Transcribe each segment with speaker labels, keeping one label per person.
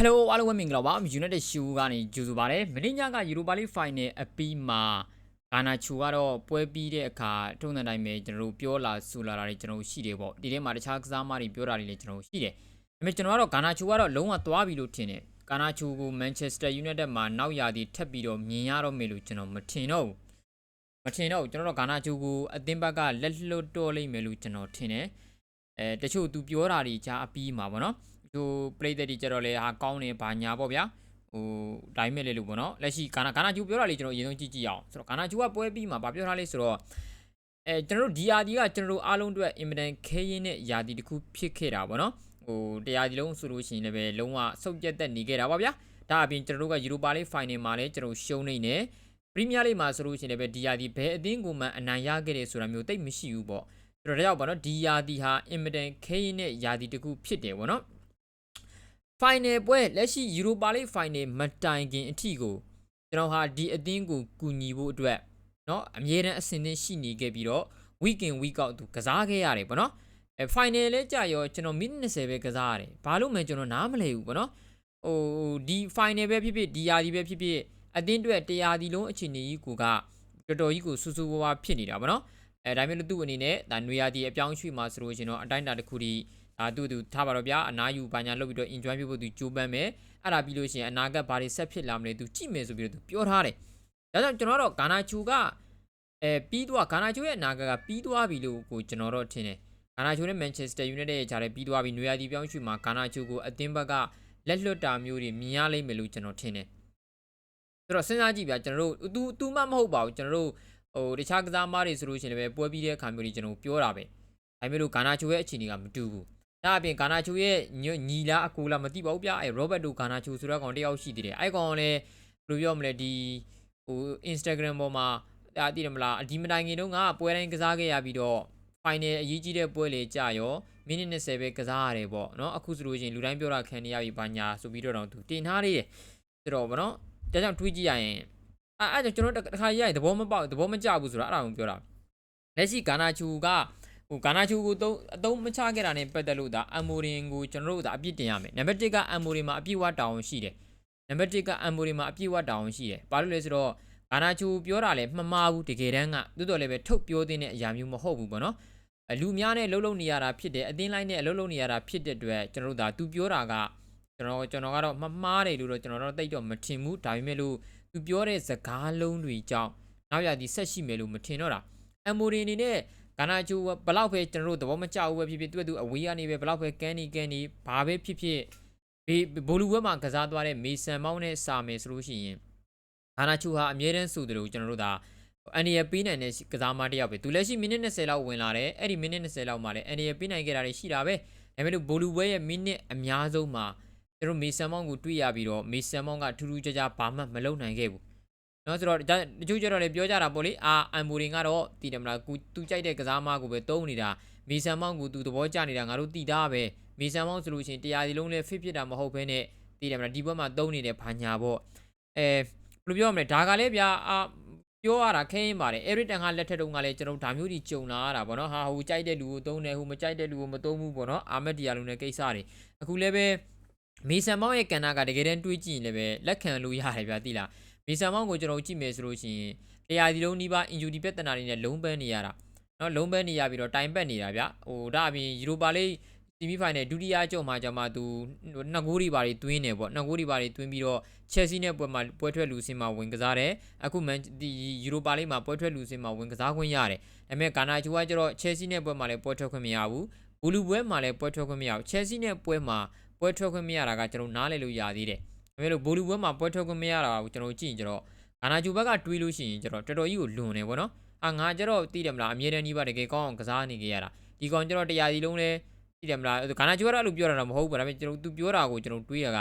Speaker 1: Hello အားလုံးပဲမင်္ဂလာပါ United Show ကနေကြိုဆိုပါရစေမင်းညက Europa League Final အပြီးမှာဂါနာချူကတော့ပွဲပြီးတဲ့အခါထုံးတဲ့တိုင်းပဲကျွန်တော်တို့ပြောလာဆိုလာတာတွေကျွန်တော်တို့ရှိတယ်ပေါ့ဒီထဲမှာတခြားကစားမတွေပြောတာတွေလည်းကျွန်တော်တို့ရှိတယ်ဒါပေမဲ့ကျွန်တော်ကတော့ဂါနာချူကတော့လုံးဝသွားပြီလို့ထင်တယ်ဂါနာချူကို Manchester United မှာနောက်ရာသီထပ်ပြီးတော့မြင်ရတော့မယ်လို့ကျွန်တော်မထင်တော့ဘူးမထင်တော့ဘူးကျွန်တော်တို့ဂါနာချူကိုအသင်းဘက်ကလက်လွတ်တော့လိမ့်မယ်လို့ကျွန်တော်ထင်တယ်အဲတချို့သူပြောတာတွေကြားအပြီးမှာပေါ့နော် သူပရိသတ်တွေကြတော့လေဟာကောင်းနေဘာညာပေါ့ဗျာဟိုဒါပေမဲ့လေလို့ပေါ့နော်လက်ရှိကာနာကာနာကျူပြောတာလေကျွန်တော်အရင်ဆုံးကြည့်ကြည့်အောင်ဆိုတော့ကာနာကျူကပွဲပြီးမှာဗာပြောထားလေဆိုတော့အဲကျွန်တော်တို့ဒီယာဒီကကျွန်တော်တို့အားလုံးအတွက်အင်မတန်ခဲရင်တဲ့ယာဒီတစ်ခုဖြစ်ခဲ့တာပေါ့နော်ဟိုတရားဒီလုံးဆိုလို့ရှိရင်လည်းပဲလုံးဝစုပ်ကျက်သက်နေခဲ့တာပါဗျာဒါအပြင်ကျွန်တော်တို့ကယူရိုပါလိဖိုင်နယ်မှာလည်းကျွန်တော်ရှုံးနေနေပရီးမီးယားလိမှာဆိုလို့ရှိရင်လည်းပဲဒီယာဒီဘယ်အသင်းကိုမှအနိုင်ရခဲ့တယ်ဆိုတာမျိုးတိတ်မရှိဘူးပေါ့ဆိုတော့ဒါကြောင့်ပေါ့နော်ဒီယာဒီဟာအင်မတန်ခဲရင်တဲ့ယာဒီတစ်ခုဖြစ်တယ်ပေါ့နော် final ပွဲလက်ရှိ Europa League final မတိုင်ခင်အထိကိုကျွန်တော်ဟာဒီအသင်းကိုကူညီဖို့အတွက်เนาะအမြဲတမ်းအဆင်သင့်ရှိနေခဲ့ပြီးတော့ week in week out သူကစားခဲ့ရတယ်ပေါ့နော်အဲ final လဲကြာရောကျွန်တော် minute 20ပဲကစားရတယ်ဘာလို့မှကျွန်တော်နားမလည်ဘူးပေါ့နော်ဟိုဒီ final ပဲဖြစ်ဖြစ်ဒီယာဒီပဲဖြစ်ဖြစ်အသင်းအတွက်တရားဒီလုံးအခြေအနေကြီးကိုကတော်တော်ကြီးကိုစူးစူးဝါးဝါဖြစ်နေတာပေါ့နော်အဲဒါပေမဲ့လို့သူ့အနေနဲ့ဒါနွေရာဒီအပြောင်းရွှေ့မှာဆိုလို့ရှင်တော့အတိုင်းအတာတစ်ခုဒီ ဒါသူ့သူထားပါတော့ဗျာအနားယူဘာညာလုပ်ပြီးတော့ enjoy ဖြစ်ဖို့သူကြိုးပမ်းမယ်အဲ့ဒါပြီးလို့ရှိရင်အနာဂတ်ဘာတွေဆက်ဖြစ်လာမလဲသူကြည့်မယ်ဆိုပြီးတော့သူပြောထားတယ်ဒါကြောင့်ကျွန်တော်တော့ဂါနာချူကအဲပြီးသွားဂါနာချူရဲ့အနာဂတ်ကပြီးသွားပြီလို့ကိုကျွန်တော်တော့ထင်တယ်ဂါနာချူနဲ့ Manchester United ရဲ့ဂျားတဲ့ပြီးသွားပြီနွေရာသီပြောင်းရွှေ့မှာဂါနာချူကိုအသင်းဘက်ကလက်လွတ်တာမျိုးတွေမြင်ရလိမ့်မယ်လို့ကျွန်တော်ထင်တယ်ဆိုတော့စဉ်းစားကြည့်ဗျာကျွန်တော်တို့ तू तू မှမဟုတ်ပါဘူးကျွန်တော်တို့ဟိုတခြားကစားမားတွေဆိုလို့ရှိရင်လည်းပွဲပြီးတဲ့အခါမျိုးတွေကျွန်တော်ပြောတာပဲဒါပေမဲ့လို့ဂါနာချူရဲ့အခြေအနေကမတူဘူး ဒါအပြင်ဂါနာချူရဲ့ညီလားအကူလားမသိပါဘူးဗျာအဲ Robert တို့ဂါနာချူဆိုတဲ့ကောင်တယောက်ရှိသေးတယ်အဲကောင်လည်းဘယ်လိုပြောမလဲဒီဟို Instagram ပေါ်မှာဒါသိတယ်မလားဒီမတိုင်ခင်တုန်းကပွဲတိုင်းကစားခဲ့ရပြီးတော့ final အရေးကြီးတဲ့ပွဲလေကြာရောမိနစ်20ပဲကစားရတယ်ပေါ့နော်အခုဆိုလို့ရှိရင်လူတိုင်းပြောတာခံနေရပြီဘာညာဆိုပြီးတော့တော့သူတင်ထားသေးတယ်ဆိုတော့ဗောနော်ဒါကြောင့်တွေးကြည့်ရရင်အဲအဲ့ကျွန်တော်တခါရရင်သဘောမပေါက်သဘောမကျဘူးဆိုတော့အဲ့ဒါကိုပြောတာလက်ရှိဂါနာချူက ဟိုဂါနာချူကိုသုံးအသုံးမချခဲ့တာနဲ့ပတ်သက်လို့ဒါအမ်မိုရင်ကိုကျွန်တော်တို့ဒါအပြစ်တင်ရမယ်နံပါတ်1ကအမ်မိုရင်မှာအပြည့်ဝတောင်းရှိတယ်နံပါတ်1ကအမ်မိုရင်မှာအပြည့်ဝတောင်းရှိတယ်ဘာလို့လဲဆိုတော့ဂါနာချူပြောတာလည်းမမှားဘူးတကယ်တမ်းကတိုးတော်လည်းပဲထုတ်ပြောတဲ့အရာမျိုးမဟုတ်ဘူးပေါ့နော်လူများနဲ့လှုပ်လှုပ်နေရတာဖြစ်တယ်အတင်းလိုက်နဲ့လှုပ်လှုပ်နေရတာဖြစ်တဲ့အတွက်ကျွန်တော်တို့ဒါသူပြောတာကကျွန်တော်ကျွန်တော်ကတော့မမှားတယ်လို့တော့ကျွန်တော်တော့တိတ်တော့မထင်ဘူးဒါပေမဲ့လို့သူပြောတဲ့စကားလုံးတွေကြောင့်နောက်ရသည်ဆက်ရှိမယ်လို့မထင်တော့တာအမိုရီအနေနဲ့ ဂါနာချူဘလောက်ပဲကျွန်တော်တို့သဘောမကျဘူးပဲဖြစ်ဖြစ်သူကသူအဝေးကနေပဲဘလောက်ပဲကန်နီကန်နီဘာပဲဖြစ်ဖြစ်ဘေဘိုလူဘက်မှာကစားသွားတဲ့မေဆန်မောင်းနဲ့စာမယ်ဆိုလို့ရှိရင်ဂါနာချူဟာအမြဲတမ်းဆိုတယ်လို့ကျွန်တော်တို့ဒါအန်ဒီရပေးနိုင်တဲ့ကစားမတစ်ယောက်ပဲသူလက်ရှိမိနစ်20လောက်ဝင်လာတယ်အဲ့ဒီမိနစ်20လောက်မှာလည်းအန်ဒီရပေးနိုင်ခဲ့တာတွေရှိတာပဲဒါပေမဲ့လို့ဘိုလူဘဲရဲ့မိနစ်အများဆုံးမှာကျွန်တော်မေဆန်မောင်းကိုတွေ့ရပြီးတော့မေဆန်မောင်းကထူးထူးခြားခြားဘာမှမလုပ်နိုင်ခဲ့ဘူး နော်ဆိုတော့တချို့ကျတော့လည်းပြောကြတာပေါ့လေအာအမ်ဘူရင်ကတော့တည်တယ်မလားကူသူကြိုက်တဲ့ကစားမကိုပဲတုံးနေတာမေဆန်မောင်းကိုသူသဘောကျနေတာငါတို့တည်တာပဲမေဆန်မောင်းဆိုလို့ရှိရင်တရားစီလုံးလည်း fit ဖြစ်တာမဟုတ်ဘဲနဲ့တည်တယ်မလားဒီဘက်မှာတုံးနေတယ်ဘာညာပေါ့အဲဘယ်လိုပြောမလဲဒါကလည်းဗျာအာပြောရတာခဲရင်ပါတယ် every time ကလက်ထက်တုန်းကလည်းကျွန်တော်ဒါမျိုးကြီးကြုံလာရတာပေါ့နော်ဟာဟိုကြိုက်တဲ့လူကိုတုံးတယ်ဟိုမကြိုက်တဲ့လူကိုမတုံးဘူးပေါ့နော်အာမက်ဒီယာလုံးနဲ့ကိစ္စတွေအခုလည်းပဲမေဆန်မောင်းရဲ့ကန်နာကတကယ်တမ်းတွေးကြည့်ရင်လည်းပဲလက်ခံလို့ရတယ်ဗျာသိလား မေဆန်မောင်းကိုကျွန်တော်ကြည့်မယ်ဆိုလို့ရှိရင်တရားဒီလုံးနီးပါး injury ပြဿနာတွေနဲ့လုံးပန်းနေရတာနော်လုံးပန်းနေရပြီးတော့တိုင်ပတ်နေတာဗျဟိုဒါအပြင်ယူရိုပါလိဆီမီဖိုင်နယ်ဒုတိယကြော့မှာကျမှသူနှစ်ဂိုးတွေပါတွေတွင်းနေပေါ့နှစ်ဂိုးတွေပါတွေတွင်းပြီးတော့ချက်စီနဲ့ပွဲမှာပွဲထွက်လူစင်မှာဝင်ကစားတယ်အခုမန်ဒီယူရိုပါလိမှာပွဲထွက်လူစင်မှာဝင်ကစားခွင့်ရတယ်ဒါပေမဲ့ဂါနာချူကကျတော့ချက်စီနဲ့ပွဲမှာလည်းပွဲထွက်ခွင့်မရဘူးဘူလူပွဲမှာလည်းပွဲထွက်ခွင့်မရဘူးချက်စီနဲ့ပွဲမှာပွဲထွက်ခွင့်မရတာကကျွန်တော်နားလည်လို့ရသေးတယ် ဒါပေမဲ့လို့ဘူလူပွဲမှာပွဲထွက်ခွင့်မရတာကိုကျွန်တော်ကြည့်ရင်ကျတော့ဂါနာချူဘက်ကတွေးလို့ရှိရင်ကျတော့တော်တော်ကြီးကိုလွန်နေပေါ့နော်အာငါကျတော့သိတယ်မလားအမြဲတမ်းကြီးပါတကယ်ကောင်းအောင်ကစားနေကြရတာဒီကောင်ကျတော့တရားစီလုံးလဲသိတယ်မလားဂါနာချူကတော့အဲ့လိုပြောတာတော့မဟုတ်ဘူးဒါပေမဲ့ကျွန်တော်သူပြောတာကိုကျွန်တော်တွေးရက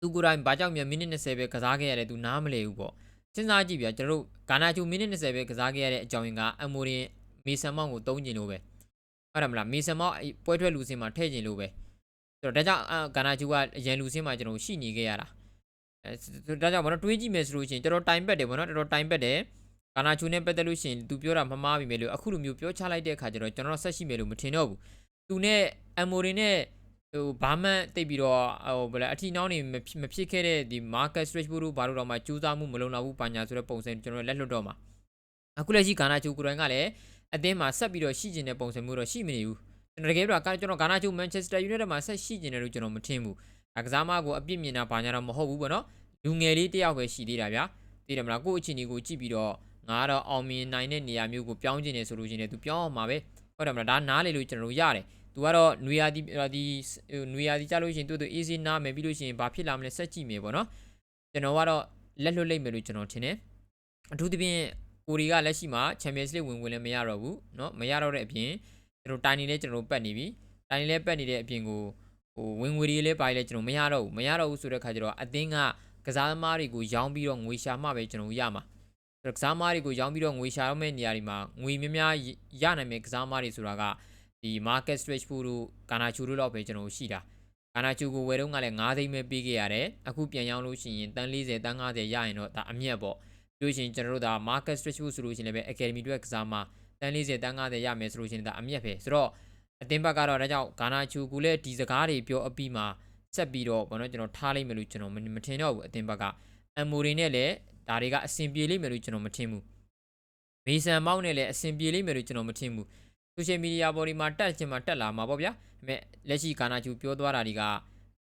Speaker 1: သူကိုယ်တိုင်ဘာကြောင့်မြန်မိနစ်20ပဲကစားခဲ့ရတယ်သူနားမလဲဘူးပေါ့စဉ်းစားကြည့်ဗျာကျွန်တော်တို့ဂါနာချူမိနစ်20ပဲကစားခဲ့ရတဲ့အကြောင်းရင်းကအမိုရင်မေဆန်မောင်ကိုတုံးကျင်လို့ပဲဟုတ်တယ်မလားမေဆန်မောင်ပွဲထွက်လူစင်မှာထည့်ကျင်လို့ပဲ ဆိုတော့ဒါကြောင့်ဂါနာချူကရန်လူစင်မှာကျွန်တော်ရှိနေခဲ့ရတာအဲဒါကြောင့်ဘာလို့တွေးကြည့်မယ်ဆိုလို့ရှိရင်ကျွန်တော်တိုင်ပက်တယ်ဗောနော်တော်တော်တိုင်ပက်တယ်ဂါနာချူနဲ့ပတ်သက်လို့ရှိရင်သူပြောတာမမှားပြီမယ်လို့အခုလိုမျိုးပြောချလိုက်တဲ့အခါကျတော့ကျွန်တော်ဆက်ရှိမယ်လို့မထင်တော့ဘူးသူနဲ့အမ်မိုရီနဲ့ဟိုဘာမှတိတ်ပြီးတော့ဟိုဘယ်လဲအထီနှောင်းနေမဖြစ်မဖြစ်ခဲ့တဲ့ဒီ market stretch ဖို့တို့ဘာလို့တော့မှစူးစမ်းမှုမလုံလောက်ဘူးပညာဆိုတဲ့ပုံစံကျွန်တော်တို့လက်လွတ်တော့မှာအခုလက်ရှိဂါနာချူကိုယ်တိုင်ကလည်းအသင်းမှာဆက်ပြီးတော့ရှိကျင်တဲ့ပုံစံမျိုးတော့ရှိမနေဘူး ကျွန်တော်တကယ်တော့ကျွန်တော်ဂါနာချူ Manchester United မှာဆက်ရှိကျင်တယ်လို့ကျွန်တော်မထင်ဘူးဒါကစားမကိုအပြစ်မြင်တာဘာညာတော့မဟုတ်ဘူးပေါ့နော်လူငယ်လေးတယောက်ပဲရှိသေးတာဗျာသိတယ်မလားကိုယ့်အချင်းကြီးကိုကြည့်ပြီးတော့ငါကတော့အောင်မြင်နိုင်တဲ့နေရာမျိုးကိုပြောင်းကျင်နေဆိုလို့ရှိရင်လည်း तू ပြောင်းအောင်မှာပဲဟုတ်တယ်မလားဒါနားလေလို့ကျွန်တော်တို့ရတယ် तू ကတော့နွေရာဒီဒီနွေရာဒီကြလို့ရှိရင်သူ့သူ easy နားမယ်ပြီးလို့ရှိရင်ဘာဖြစ်လာမလဲစက်ကြည့်မယ်ပေါ့နော်ကျွန်တော်ကတော့လက်လွတ်လိုက်မယ်လို့ကျွန်တော်ထင်တယ်အထူးသဖြင့်ကိုရီကလက်ရှိမှာ Champions League ဝင်ဝင်လည်းမရတော့ဘူးเนาะမရတော့တဲ့အပြင် ကျွန်တော်တိုင်နေလည်းကျွန်တော်ပတ်နေပြီတိုင်နေလည်းပတ်နေတဲ့အပြင်ကိုဟိုဝင်ငွေတွေလည်းပါလည်းကျွန်တော်မရတော့ဘူးမရတော့ဘူးဆိုတဲ့ခါကျတော့အသင်းကကစားသမားတွေကိုရောင်းပြီးတော့ငွေရှာမှပဲကျွန်တော်ရမှာကစားသမားတွေကိုရောင်းပြီးတော့ငွေရှာရမယ့်နေရာတွေမှာငွေများများရနိုင်မယ့်ကစားသမားတွေဆိုတာကဒီ market stretch ဖို့တို့ကာနာချူတို့တော့ပဲကျွန်တော်ရှိတာကာနာချူကိုဝယ်တော့ကလည်း9သိန်းပဲပေးခဲ့ရတယ်အခုပြန်ရောင်းလို့ရှိရင်တန်း40တန်း50ရရင်တော့ဒါအမြတ်ပေါ့ပြောရှင်ကျွန်တော်တို့ဒါ market stretch ဖို့ဆိုလို့ရှိရင်လည်းပဲ academy တွေကစားမှာ တန်း40တန်း50ရမယ်ဆိုလို့ရှိရင်ဒါအမြတ်ပဲဆိုတော့အတင်းဘက်ကတော့ဒါကြောင့်ဂါနာချူကူလည်းဒီစကားတွေပြောအပြီးမှာဆက်ပြီးတော့ဘာလို့ကျွန်တော်ထားလိုက်မယ်လို့ကျွန်တော်မထင်တော့ဘူးအတင်းဘက်ကအမိုရီနဲ့လည်းဒါတွေကအဆင်ပြေလိမ့်မယ်လို့ကျွန်တော်မထင်ဘူးမေဆန်မောင်းနဲ့လည်းအဆင်ပြေလိမ့်မယ်လို့ကျွန်တော်မထင်ဘူးဆိုရှယ်မီဒီယာပေါ်ဒီမှာတက်ချင်မှာတက်လာမှာပေါ့ဗျာဒါပေမဲ့လက်ရှိဂါနာချူပြောသွားတာတွေက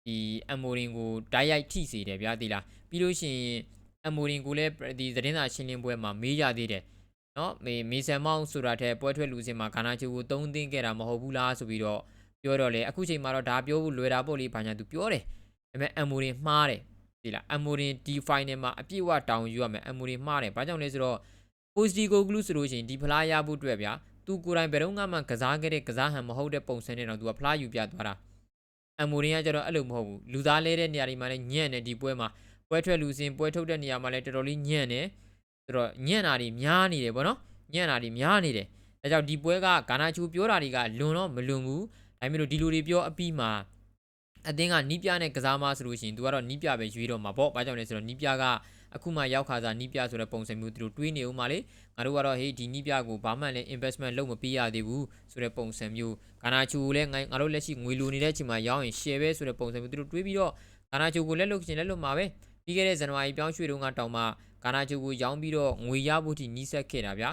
Speaker 1: ဒီအမိုရင်ကိုဓာတ်ရိုက်ထိစေတယ်ဗျာဒီလားပြီးလို့ရှိရင်အမိုရင်ကိုလည်းဒီသတင်းစာရှင်းလင်းပွဲမှာမေးကြသေးတယ် နော်မေမေဆန်မောင်းဆိုတာတဲ့ပွဲထွက်လူစင်မှာဂါနာချူကိုတုံးသိမ်းခဲ့တာမဟုတ်ဘူးလားဆိုပြီးတော့ပြောတော့လေအခုချိန်မှာတော့ဒါပြောဖို့လွယ်တာပေါ့လေဘာညာသူပြောတယ်ဒါပေမဲ့အမိုရင်မှားတယ်ဒီလားအမိုရင်ဒီ final မှာအပြည့်အဝတောင်းယူရမယ်အမိုရင်မှားတယ်ဘာကြောင့်လဲဆိုတော့ Postigo Glue ဆိုလို့ရှိရင်ဒီဖလားရဖို့အတွက်ဗျာသူကိုယ်တိုင်ဘယ်တော့မှကစားခဲ့တဲ့ကစားဟန်မဟုတ်တဲ့ပုံစံနဲ့တော့သူကဖလားယူပြသွားတာအမိုရင်ကကျတော့အဲ့လိုမဟုတ်ဘူးလူသားလဲတဲ့နေရာတွေမှာလည်းညံ့နေဒီပွဲမှာပွဲထွက်လူစင်ပွဲထုတ်တဲ့နေရာမှာလည်းတော်တော်လေးညံ့နေ ဆိုတော့ညံ့တာတွေများနေတယ်ဗောနော်ညံ့တာတွေများနေတယ်ဒါကြောင့်ဒီပွဲကဂါနာချူပြောတာတွေကလွန်တော့မလွန်ဘူးဒါမျိုးလို့ဒီလိုတွေပြောအပြီးမှာအတင်းကနီးပြနဲ့ကစားမဆိုလို့ရှိရင် तू ကတော့နီးပြပဲရွေးတော့မှာပေါ့ဘာကြောင့်လဲဆိုတော့နီးပြကအခုမှရောက်ခါစားနီးပြဆိုတဲ့ပုံစံမျိုးသူတို့တွေးနေဦးမှာလေငါတို့ကတော့ဟေးဒီနီးပြကိုဘာမှလည်း investment လုပ်မပေးရသေးဘူးဆိုတဲ့ပုံစံမျိုးဂါနာချူကိုလည်းငါတို့လက်ရှိငွေလိုနေတဲ့အချိန်မှာရောင်းရင် share ပဲဆိုတဲ့ပုံစံမျိုးသူတို့တွေးပြီးတော့ဂါနာချူကိုလက်လုပ်ချင်လက်လုပ်မှာပဲ ပြီးခဲ့တဲ့ဇန်နဝါရီပြောင်းရွှေ့တုန်းကတောင်မှဂါနာချူကိုရောင်းပြီးတော့ငွေရဖို့ထိနီးစပ်ခဲ့တာဗျာ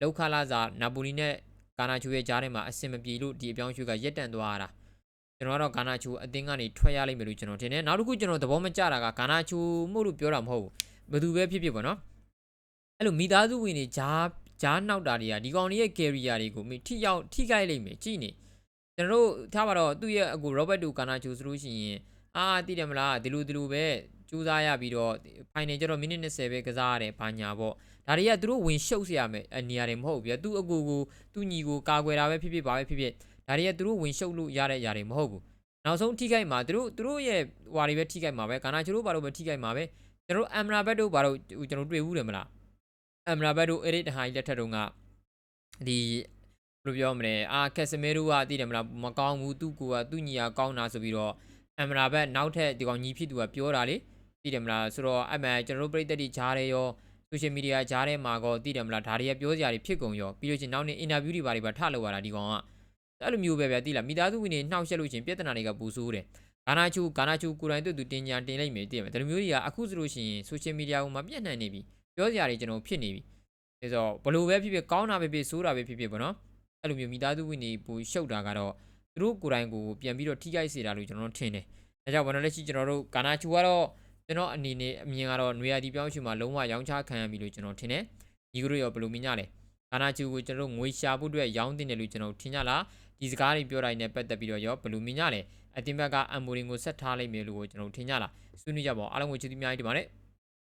Speaker 1: လောက်ခလာစာနာပိုလီနဲ့ဂါနာချူရဲ့ကြားထဲမှာအဆင်မပြေလို့ဒီအပြောင်းရွှေ့ကရက်တန့်သွားရတာကျွန်တော်ကတော့ဂါနာချူအသင်းကနေထွက်ရလိမ့်မယ်လို့ကျွန်တော်ထင်တယ်နောက်တစ်ခုကျွန်တော်သဘောမကျတာကဂါနာချူမှုလို့ပြောတာမဟုတ်ဘူးဘယ်သူပဲဖြစ်ဖြစ်ပေါ့နော်အဲ့လိုမိသားစုဝင်တွေဂျားဂျားနောက်တာတွေကဒီကောင်တွေရဲ့ career တွေကိုမိထိရောက်ထိခိုက်လိမ့်မယ်ကြည်နေကျွန်တော်တို့ထားပါတော့သူ့ရဲ့အကို Robert တူကာနာချူဆိုလို့ရှိရင်အာသိတယ်မလားဒီလိုဒီလိုပဲ စူးစမ်းရပြီးတော့ final ကျတော့မိနစ်20ပဲကစားရတယ်ဘာညာပေါ့ဒါတွေကသူတို့ဝင်ရှုပ်เสียရမယ်နေရာတွေမဟုတ်ဘူးဗျာသူ့အကိုကိုသူ့ညီကိုကာကွယ်တာပဲဖြစ်ဖြစ်ပါပဲဖြစ်ဖြစ်ဒါတွေကသူတို့ဝင်ရှုပ်လို့ရတဲ့ຢာတွေမဟုတ်ဘူးနောက်ဆုံးထိခိုက်မှာသူတို့သူတို့ရဲ့ဟွာတွေပဲထိခိုက်မှာပဲကာနာချူတို့ဘာလို့ပဲထိခိုက်မှာပဲကျွန်တော်တို့အမ်ရာဘက်တို့ဘာလို့ကျွန်တော်တွေ့ဘူးတယ်မလားအမ်ရာဘက်တို့အဲ့ဒီတဟိုင်းလက်ထက်တုန်းကဒီဘယ်လိုပြောမလဲအာကက်စမဲတို့ကသိတယ်မလားမကောင်းဘူးသူ့ကိုကသူ့ညီကကောင်းတာဆိုပြီးတော့အမ်ရာဘက်နောက်ထပ်ဒီကောင်ညီဖြစ်သူကပြောတာလေ သိတယ်မလားဆိုတော့အမှန်ကျွန်တော်တို့ပြည်သက်တွေကြားရဲရောဆိုရှယ်မီဒီယာကြားထဲမှာကောသိတယ်မလားဒါတွေကပြောစရာတွေဖြစ်ကုန်ရောပြီးလို့ချင်းနောက်နေ့အင်တာဗျူးတွေဘာတွေပါထလုပ်ရတာဒီကောင်ကအဲ့လိုမျိုးပဲဗျာသိလားမိသားစုဝင်တွေနှောက်ရှက်လို့ချင်းပြဿနာတွေကပူဆိုးတယ်ဂါနာချူဂါနာချူကိုယ်တိုင်သူသူတင်ညာတင်လိုက်မယ်တည်မယ်ဒါမျိုးတွေကအခုဆိုလို့ရှိရင် social media ကိုမှပြန့်နှံ့နေပြီပြောစရာတွေကျွန်တော်ဖြစ်နေပြီဒါဆိုဘလို့ပဲဖြစ်ဖြစ်ကောင်းတာပဲဖြစ်ဆိုးတာပဲဖြစ်ဖြစ်ပေါ့နော်အဲ့လိုမျိုးမိသားစုဝင်တွေပူရှုပ်တာကတော့သူတို့ကိုယ်တိုင်ကိုပြန်ပြီးတော့ထိခိုက်စေတာလို့ကျွန်တော်ထင်တယ်ဒါကြောင့်ဘာလို့လဲရှိကျွန်တော်တို့ဂါနာချူကတော့ ကျွန်တော်အနေနဲ့အမြင်ကတော့နွေရာသီပြောင်းရွှေ့မှာလုံးဝရောင်းချခံရပြီလို့ကျွန်တော်ထင်တယ်ဒီကတို့ရောဘလို့မြင်ကြလဲဂါနာချူကိုကျွန်တော်တို့ငွေရှာဖို့အတွက်ရောင်းတင်တယ်လို့ကျွန်တော်ထင်ကြလားဒီစကားတွေပြောတိုင်းနဲ့ပတ်သက်ပြီးတော့ရောဘလို့မြင်ကြလဲအတင်ဘက်ကအမ်မိုရင်ကိုဆက်ထားလိုက်မယ်လို့ကျွန်တော်ထင်ကြလားဆွေးနွေးကြပါဦးအားလုံးကိုချစ်သူများကြီးဒီပါနဲ့